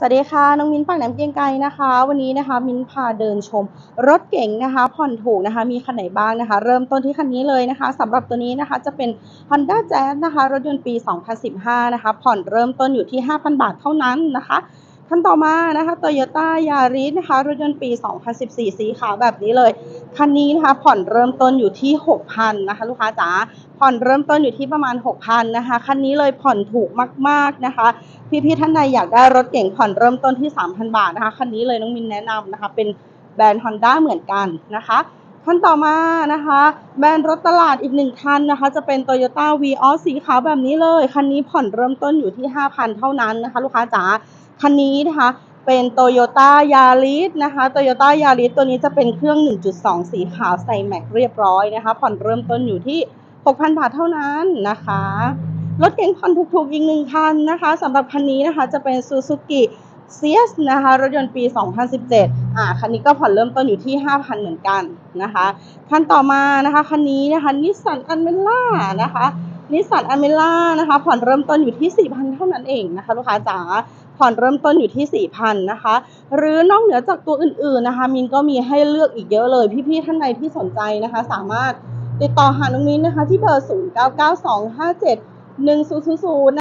สวัสดีค่ะ น้องมิ้นปากน้ำเกียงไกรนะคะ วันนี้นะคะ มิ้นพาเดินชม รถเก๋งนะคะ ผ่อนถูกนะคะ มีคันไหนบ้างนะคะ เริ่มต้นที่คันนี้เลยนะคะสำหรับตัวนี้นะคะจะเป็น Honda Jazz นะคะ รถยนต์ปี 2015 นะคะ ผ่อนเริ่มต้นอยู่ที่ 5,000 บาทเท่านั้นนะคะ คันต่อมานะคะ Toyota Yaris นะคะ รถยนต์ปี 2014 สีขาวแบบนี้เลย คันนี้นะคะผ่อนเริ่มต้นอยู่ที่ 6,000 นะคะ ลูกค้าจ๋า ผ่อนเริ่มต้นอยู่ที่ประมาณ 6,000 นะคะ คันนี้เลยผ่อนถูกมาก ๆ นะคะ พี่ ๆ ท่านใดอยากได้รถเก่งผ่อนเริ่มต้นที่ 3,000 บาทนะคะ คันนี้เลยน้องมินแนะนำนะคะ เป็นแบรนด์ Honda เหมือนกันนะคะคันต่อมานะคะ แบรนด์รถตลาดอีกหนึ่งคันนะคะ จะเป็น Toyota v ีออสีขาวแบบนี้เลย คันนี้ผ่อนเริ่มต้นอยู่ที่ 5,000 เท่านั้นนะคะ ลูกค้าจ๋า คันนี้นะคะเป็น Toyota Yaris นะคะ Toyota Yaris ตัวนี้จะเป็นเครื่อง 1.2 สีขาวใส่แม็กเรียบร้อยนะคะ ผ่อนเริ่มต้นอยู่ที่ 6,000 บาทเท่านั้นนะคะรถเก๋งผ่อนถูกๆอีกหนึ่งคันนะคะสำหรับคันนี้นะคะจะเป็น Suzuki s i a s นะคะรถยนต์ปี 2017 อ่าคันนี้ก็ผ่อนเริ่มต้นอยู่ที่ 5,000 เหมือนกันนะคะ คันต่อมานะคะคันนี้นะคะนิสสันอันเมล่านะคะ นิสสันอเมล่านะคะ ผ่อนเริ่มต้นอยู่ที่ 4,000 เท่านั้นเองนะคะ ลูกค้าจ๋าผ่อนเริ่มต้นอยู่ที่ 4,000 นะคะ หรือนอกเหนือจากตัวอื่นๆนะคะ มินก็มีให้เลือกอีกเยอะเลย พี่ๆ ท่านใดที่สนใจนะคะ สามารถติดต่อหาน้องมินนะคะ ที่เบอร์ 099257 1000